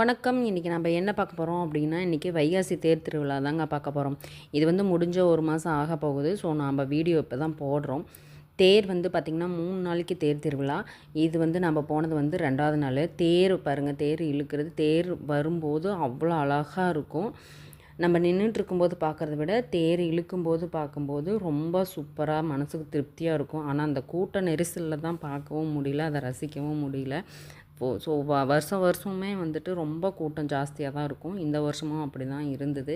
வணக்கம். இன்றைக்கி நம்ம என்ன பார்க்க போகிறோம் அப்படின்னா இன்றைக்கி வைகாசி தேர் திருவிழா தாங்க பார்க்க போகிறோம் இது வந்து முடிஞ்ச ஒரு மாதம் ஆக போகுது. ஸோ நம்ம வீடியோ இப்போ தான் போடுறோம். தேர் வந்து பார்த்திங்கன்னா மூணு நாளைக்கு தேர் திருவிழா. இது வந்து நம்ம போனது வந்து ரெண்டாவது நாள். தேர் பாருங்கள் தேர் இழுக்கிறது. தேர் வரும்போது அவ்வளோ அழகாக இருக்கும். நம்ம நின்றுட்டுருக்கும்போது பார்க்குறத விட தேர் இழுக்கும்போது பார்க்கும்போது ரொம்ப சூப்பராக மனசுக்கு திருப்தியாக இருக்கும். ஆனால் அந்த கூட்ட நெரிசலில் தான் பார்க்கவும் முடியல அதை ரசிக்கவும் முடியல. இப்போ ஸோ வ வருஷம் வருஷமே வந்துட்டு ரொம்ப கூட்டம் ஜாஸ்தியாக தான் இருக்கும். இந்த வருஷமும் அப்படி தான் இருந்தது.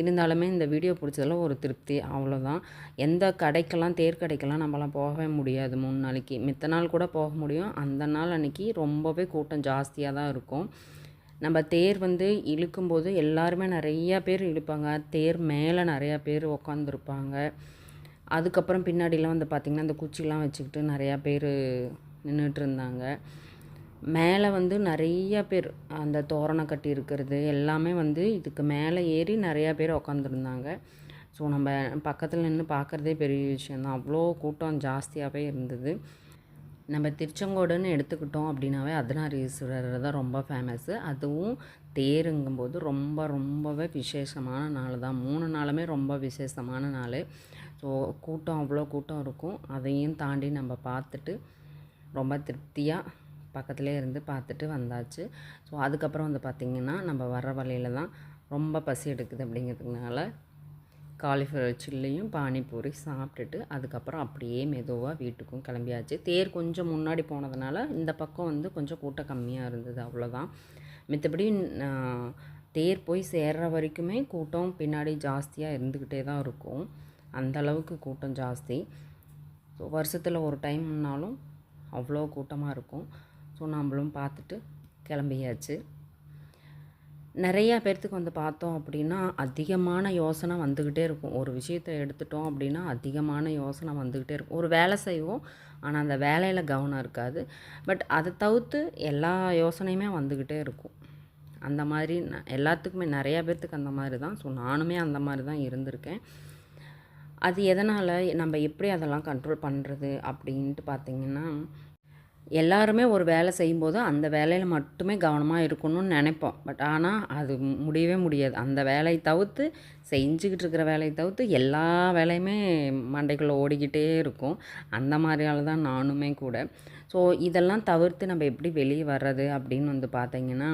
இருந்தாலுமே இந்த வீடியோ பிடிச்சதில் ஒரு திருப்தி அவ்வளோதான் எந்த கடைக்கெல்லாம் தேர் கடைக்கெல்லாம் நம்மளாம் போகவே முடியாது மூணு நாளைக்கு. மித்த நாள் கூட போக முடியும். அந்த நாள் அன்றைக்கி ரொம்பவே கூட்டம் ஜாஸ்தியாக தான் இருக்கும். நம்ம தேர் வந்து இழுக்கும்போது எல்லாருமே நிறையா பேர் இழுப்பாங்க. தேர் மேலே நிறையா பேர் உக்காந்துருப்பாங்க. அதுக்கப்புறம் பின்னாடிலாம் வந்து பார்த்திங்கன்னா அந்த குச்சிலாம் வச்சுக்கிட்டு நிறையா பேர் நின்றுட்டு இருந்தாங்க. மேலே வந்து நிறைய பேர் அந்த தோரணம் கட்டி இருக்கிறது எல்லாமே வந்து இதுக்கு மேலே ஏறி நிறையா பேர் உக்காந்துருந்தாங்க. ஸோ நம்ம பக்கத்தில் நின்று பார்க்குறதே பெரிய விஷயந்தான் அவ்வளோ கூட்டம் ஜாஸ்தியாகவே இருந்தது. நம்ம திருச்செங்கோடுன்னு எடுத்துக்கிட்டோம் அப்படின்னாவே அர்த்தநாரீஸ்வரர் தான் ரொம்ப ஃபேமஸ்ஸு அதுவும் தேருங்கும்போது ரொம்ப ரொம்பவே விசேஷமான நாள் தான் மூணு நாளுமே ரொம்ப விசேஷமான நாள். ஸோ கூட்டம் அவ்வளோ கூட்டம் இருக்கும். அதையும் தாண்டி நம்ம பார்த்துட்டு ரொம்ப திருப்தியாக பக்கத்துலேயே இருந்து பார்த்துட்டு வந்தாச்சு. ஸோ அதுக்கப்புறம் வந்து பார்த்திங்கன்னா நம்ம வர வழியில் தான் ரொம்ப பசி எடுக்குது அப்படிங்கிறதுனால காலிஃப்ளவர் சில்லியும் பானிபூரி சாப்பிட்டுட்டு அதுக்கப்புறம் அப்படியே மெதுவாக வீட்டுக்கும் கிளம்பியாச்சு. தேர் கொஞ்சம் முன்னாடி போனதுனால இந்த பக்கம் வந்து கொஞ்சம் கூட்டம் கம்மியாக இருந்தது அவ்வளோதான் மித்தபடி தேர் போய் சேர்ற வரைக்குமே கூட்டம் பின்னாடி ஜாஸ்தியாக இருந்துக்கிட்டே தான் இருக்கும். அந்தளவுக்கு கூட்டம் ஜாஸ்தி. ஸோ வருஷத்தில் ஒரு டைம்னாலும் அவ்வளோ கூட்டமாக இருக்கும். ஸோ நம்மளும் பார்த்துட்டு கிளம்பியாச்சு. நிறையா பேர்த்துக்கு வந்து பார்த்தோம் அப்படின்னா அதிகமான யோசனை வந்துக்கிட்டே இருக்கும். ஒரு விஷயத்தை எடுத்துட்டோம் அப்படின்னா அதிகமான யோசனை வந்துக்கிட்டே இருக்கும். ஒரு வேலை செய்வோம் ஆனால் அந்த வேலையில் கவனம் இருக்காது. பட் அதை தவிர்த்து எல்லா யோசனையுமே வந்துக்கிட்டே இருக்கும். அந்த மாதிரி ந எல்லாத்துக்குமே நிறையா பேர்த்துக்கு அந்த மாதிரி தான். ஸோ நானுமே அந்த மாதிரி தான் இருந்திருக்கேன். அது எதனால் நம்ம எப்படி அதெல்லாம் கண்ட்ரோல் பண்ணுறது அப்படின்ட்டு பார்த்திங்கன்னா எல்லாருமே ஒரு வேலை செய்யும்போது அந்த வேலையில் மட்டுமே கவனமாக இருக்கணும்னு நினைப்போம். பட் ஆனால் அது முடியவே முடியாது. அந்த வேலையை தவிர்த்து செஞ்சுக்கிட்டு இருக்கிற வேலையை தவிர்த்து எல்லா வேலையுமே மண்டைக்குள்ளே ஓடிக்கிட்டே இருக்கும். அந்த மாதிரியால தான் நானுமே கூட. ஸோ இதெல்லாம் தவிர்த்து நம்ம எப்படி வெளியே வர்றது அப்படின்னு வந்து பார்த்திங்கன்னா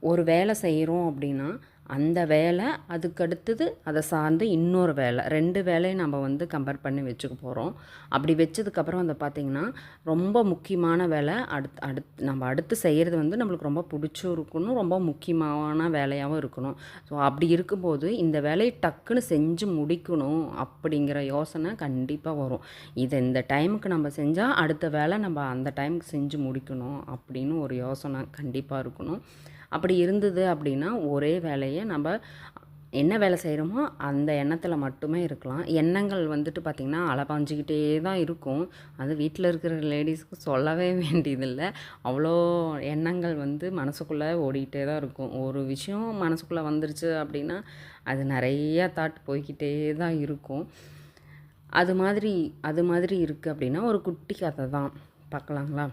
ஒரு வேலை செய்கிறோம் அப்படின்னா அந்த வேலை அதுக்கடுத்தது அதை சார்ந்து இன்னொரு வேலை. ரெண்டு வேலையும் நம்ம வந்து கம்பேர் பண்ணி வச்சுக்க போகிறோம் அப்படி வச்சதுக்கப்புறம் வந்து பார்த்திங்கன்னா ரொம்ப முக்கியமான வேலை அடுத்து அடுத்து நம்ம அடுத்து செய்கிறது வந்து நம்மளுக்கு ரொம்ப பிடிச்சும் இருக்கணும் ரொம்ப முக்கியமான வேலையாகவும் இருக்கணும். ஸோ அப்படி இருக்கும்போது இந்த வேலையை டக்குன்னு செஞ்சு முடிக்கணும் அப்படிங்கிற யோசனை கண்டிப்பாக வரும். இதை இந்த டைமுக்கு நம்ம செஞ்சால் அடுத்த வேலை நம்ம அந்த டைமுக்கு செஞ்சு முடிக்கணும் அப்படின்னு ஒரு யோசனை கண்டிப்பாக இருக்கணும். அப்படி இருந்தது அப்படின்னா ஒரே வேலையை நம்ம என்ன வேலை செய்கிறோமோ அந்த எண்ணத்தில் மட்டுமே இருக்கலாம். எண்ணங்கள் வந்துட்டு பார்த்திங்கன்னா அலப்பாஞ்சிக்கிட்டே தான் இருக்கும். அது வீட்டில் இருக்கிற லேடிஸ்க்கு சொல்லவே வேண்டியதில்லை. அவ்வளோ எண்ணங்கள் வந்து மனசுக்குள்ளே ஓடிக்கிட்டே தான் இருக்கும். ஒரு விஷயம் மனசுக்குள்ளே வந்துருச்சு அப்படின்னா அது நிறையா தாட் போய்கிட்டே தான் இருக்கும். அது மாதிரி அது மாதிரி இருக்குது அப்படின்னா ஒரு குட்டி கதை தான். பார்க்கலாங்களா?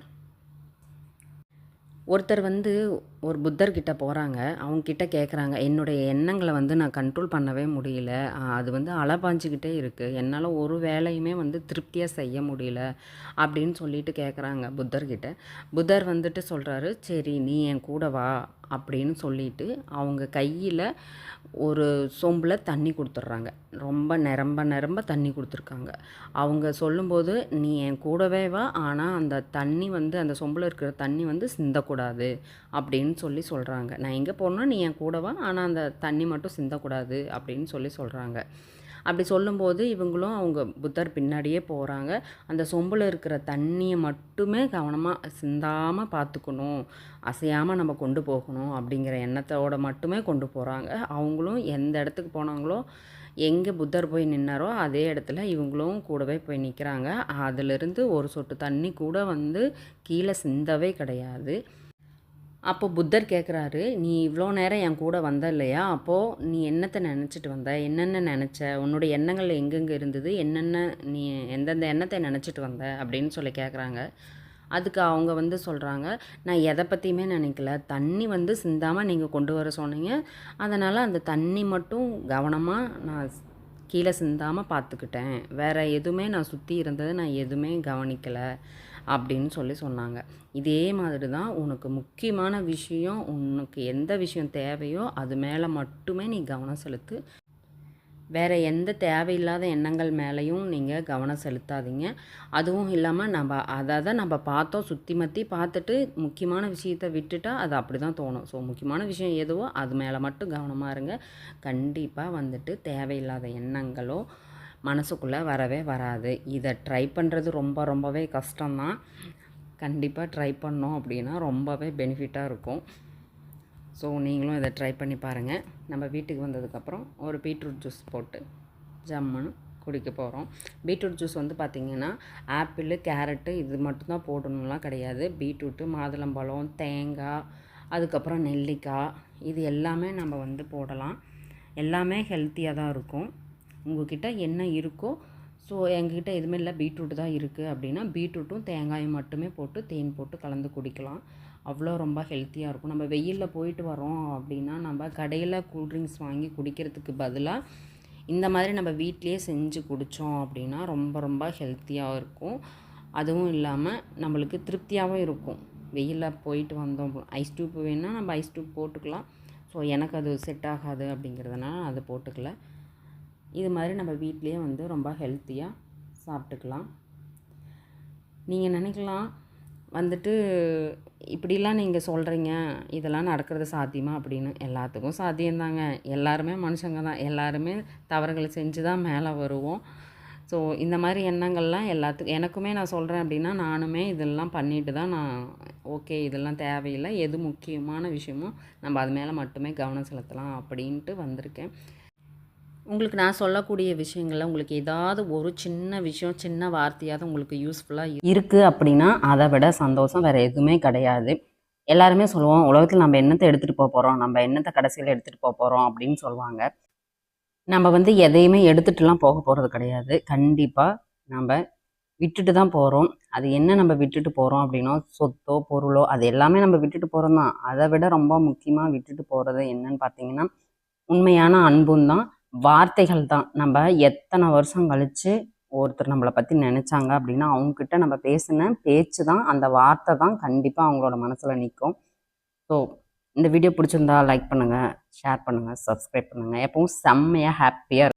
ஒருத்தர் வந்து ஒரு புத்தர்கிட்ட போகிறாங்க அவங்கக்கிட்ட கேட்குறாங்க என்னுடைய எண்ணங்களை வந்து நான் கண்ட்ரோல் பண்ணவே முடியல. அது வந்து அலபாஞ்சிக்கிட்டே இருக்குது என்னால் ஒரு வேலையுமே வந்து திருப்தியாக செய்ய முடியல. அப்படின்னு சொல்லிட்டு கேட்குறாங்க புத்தர்கிட்ட புத்தர் வந்துட்டு சொல்கிறாரு சரி நீ என் கூட வா. அப்படின்னு சொல்லிட்டு அவங்க கையில் ஒரு சொம்பில் தண்ணி கொடுத்துட்றாங்க ரொம்ப நிரம்ப நிரம்ப தண்ணி கொடுத்துருக்காங்க. அவங்க சொல்லும்போது நீ என் கூடவே வா. ஆனால் அந்த தண்ணி வந்து அந்த சொம்பில் இருக்கிற தண்ணி வந்து சிந்தக்கூடாது. அப்படின்னு சொல்லி சொல்கிறாங்க நான் எங்கே போகணுன்னா நீ என் கூடவா ஆனால் அந்த தண்ணி மட்டும் சிந்தக்கூடாது அப்படின்னு சொல்லி சொல்கிறாங்க அப்படி சொல்லும்போது இவங்களும் அவங்க புத்தர் பின்னாடியே போகிறாங்க அந்த சொம்பில் இருக்கிற தண்ணியை மட்டுமே கவனமாக சிந்தாமல் பார்த்துக்கணும் அசையாமல் நம்ம கொண்டு போகணும் அப்படிங்கிற எண்ணத்தோட மட்டுமே கொண்டு போகிறாங்க அவங்களும் எந்த இடத்துக்கு போனாங்களோ எங்கே புத்தர் போய் நின்னாரோ அதே இடத்துல இவங்களும் கூடவே போய் நிற்கிறாங்க அதிலிருந்து ஒரு சொட்டு தண்ணி கூட வந்து கீழே சிந்தவே கிடையாது. அப்போ புத்தர் கேட்குறாரு நீ இவ்வளோ நேரம் என் கூட வந்த இல்லையா அப்போது நீ என்னத்தை நினச்சிட்டு வந்த? என்னென்ன நினச்ச? உன்னுடைய எண்ணங்கள் எங்கெங்கே இருந்தது? என்னென்ன நீ எந்தெந்த எண்ணத்தை நினச்சிட்டு வந்த? அப்படின்னு சொல்லி கேட்குறாங்க அதுக்கு அவங்க வந்து சொல்கிறாங்க நான் எதை பற்றியுமே நினைக்கல. தண்ணி வந்து சிந்தாமல் நீங்கள் கொண்டு வர சொன்னீங்க. அதனால் அந்த தண்ணி மட்டும் கவனமாக நான் கீழே சிந்தாமல் பார்த்துக்கிட்டேன். வேறு எதுவுமே நான் சுற்றி இருந்தது நான் எதுவுமே கவனிக்கலை. அப்படின்னு சொல்லி சொன்னாங்க. இதே மாதிரி தான் உனக்கு முக்கியமான விஷயம் உனக்கு எந்த விஷயம் தேவையோ அது மேலே மட்டுமே நீ கவனம் செலுத்து. வேறு எந்த தேவையில்லாத எண்ணங்கள் மேலேயும் நீங்கள் கவனம் செலுத்தாதீங்க. அதுவும் இல்லாமல் நம்ம அதை தான் நம்ம பார்த்தோம் சுற்றி மற்றி பார்த்துட்டு முக்கியமான விஷயத்தை விட்டுட்டா அது அப்படி தான் தோணும். ஸோ முக்கியமான விஷயம் எதுவோ அது மேலே மட்டும் கவனமாக இருங்க. கண்டிப்பாக வந்துட்டு தேவையில்லாத எண்ணங்களோ மனசுக்குள்ளே வரவே வராது. இதை ட்ரை பண்ணுறது ரொம்ப ரொம்பவே கஷ்டம்தான். கண்டிப்பாக ட்ரை பண்ணோம் அப்படின்னா ரொம்பவே பெனிஃபிட்டாக இருக்கும். ஸோ நீங்களும் இதை ட்ரை பண்ணி பாருங்கள் நம்ம வீட்டுக்கு வந்ததுக்கப்புறம் ஒரு பீட்ரூட் ஜூஸ் போட்டு ஜம்முன்னு குடிக்க போகிறோம் பீட்ரூட் ஜூஸ் வந்து பார்த்திங்கன்னா ஆப்பிள் கேரட்டு இது மட்டும்தான் போடணும்லாம் கிடையாது. பீட்ரூட்டு மாதுளம்பழம் தேங்காய் அதுக்கப்புறம் நெல்லிக்காய் இது எல்லாமே நம்ம வந்து போடலாம். எல்லாமே ஹெல்த்தியாக தான் இருக்கும். உங்கள்கிட்ட என்ன இருக்கோ ஸோ எங்ககிட்ட எதுவுமே இல்லை பீட்ரூட் தான் இருக்குது அப்படின்னா பீட்ரூட்டும் தேங்காயும் மட்டுமே போட்டு தேன் போட்டு கலந்து குடிக்கலாம். அவ்வளோ ரொம்ப ஹெல்த்தியாக இருக்கும். நம்ம வெயிலில் போயிட்டு வரோம் அப்படின்னா நம்ம கடையில் கூல்ட்ரிங்க்ஸ் வாங்கி குடிக்கிறதுக்கு பதிலாக இந்த மாதிரி நம்ம வீட்டிலேயே செஞ்சு குடித்தோம் அப்படின்னா ரொம்ப ரொம்ப ஹெல்த்தியாக இருக்கும். அதுவும் இல்லாமல் நம்மளுக்கு திருப்தியாகவும் இருக்கும். வெயிலில் போயிட்டு வந்தோம் ஐஸ் டியூப் வேணுன்னா நம்ம ஐஸ் டியூப் போட்டுக்கலாம். ஸோ எனக்கு அது செட் ஆகாது அப்படிங்கிறதுனால அது போட்டுக்கல. இது மாதிரி நம்ம வீட்லேயே வந்து ரொம்ப ஹெல்த்தியாக சாப்பிட்டுக்கலாம். நீங்கள் நினைக்கலாம் வந்துட்டு இப்படிலாம் நீங்கள் சொல்கிறீங்க இதெல்லாம் நடக்கிறது சாத்தியமா அப்படின்னு. எல்லாத்துக்கும் சாத்தியம்தாங்க. எல்லாருமே மனுஷங்க தான். எல்லாருமே தவறுகளை செஞ்சு தான் மேலே வருவோம். ஸோ இந்த மாதிரி எண்ணங்கள்லாம் எல்லாத்துக்கும் எனக்குமே நான் சொல்கிறேன் அப்படின்னா நானுமே இதெல்லாம் பண்ணிட்டு தான் நான் ஓகே இதெல்லாம் தேவையில்லை. எது முக்கியமான விஷயமோ நம்ம அது மேலே மட்டுமே கவனம் செலுத்தலாம் அப்படின்ட்டு வந்திருக்கேன். உங்களுக்கு நான் சொல்லக்கூடிய விஷயங்களில் உங்களுக்கு ஏதாவது ஒரு சின்ன விஷயம் சின்ன வார்த்தையாவது உங்களுக்கு யூஸ்ஃபுல்லாக இருக்குது அப்படின்னா அதை விட சந்தோஷம் வேறு எதுவுமே கிடையாது. எல்லாருமே சொல்லுவோம் உலகத்தில் நம்ம என்னத்தை எடுத்துகிட்டு போக போகிறோம் நம்ம என்னத்தை கடைசியில் எடுத்துகிட்டு போக போகிறோம் அப்படின்னு சொல்லுவாங்க. நம்ம வந்து எதையுமே எடுத்துகிட்டுலாம் போக போகிறது கிடையாது. கண்டிப்பாக நம்ம விட்டுட்டு தான் போகிறோம் அது என்ன நம்ம விட்டுட்டு போகிறோம் அப்படின்னா சொத்தோ பொருளோ அது எல்லாமே நம்ம விட்டுட்டு போகிறோம் தான் அதை விட ரொம்ப முக்கியமாக விட்டுட்டு போகிறது என்னன்னு பார்த்தீங்கன்னா உண்மையான அன்பும் தான் வார்த்தைகள் தான். நம்ம எத்தனை வருஷம் கழித்து ஒருத்தர் நம்மளை பற்றி நினச்சாங்க அப்படின்னா அவங்கக்கிட்ட நம்ம பேசின பேச்சு தான் அந்த வார்த்தை தான் கண்டிப்பாக அவங்களோட மனசில் நிற்கும் ஸோ இந்த வீடியோ பிடிச்சிருந்தா லைக் பண்ணுங்கள் ஷேர் பண்ணுங்கள் சப்ஸ்கிரைப் பண்ணுங்கள் எப்பவும் செம்மையாக ஹாப்பியாக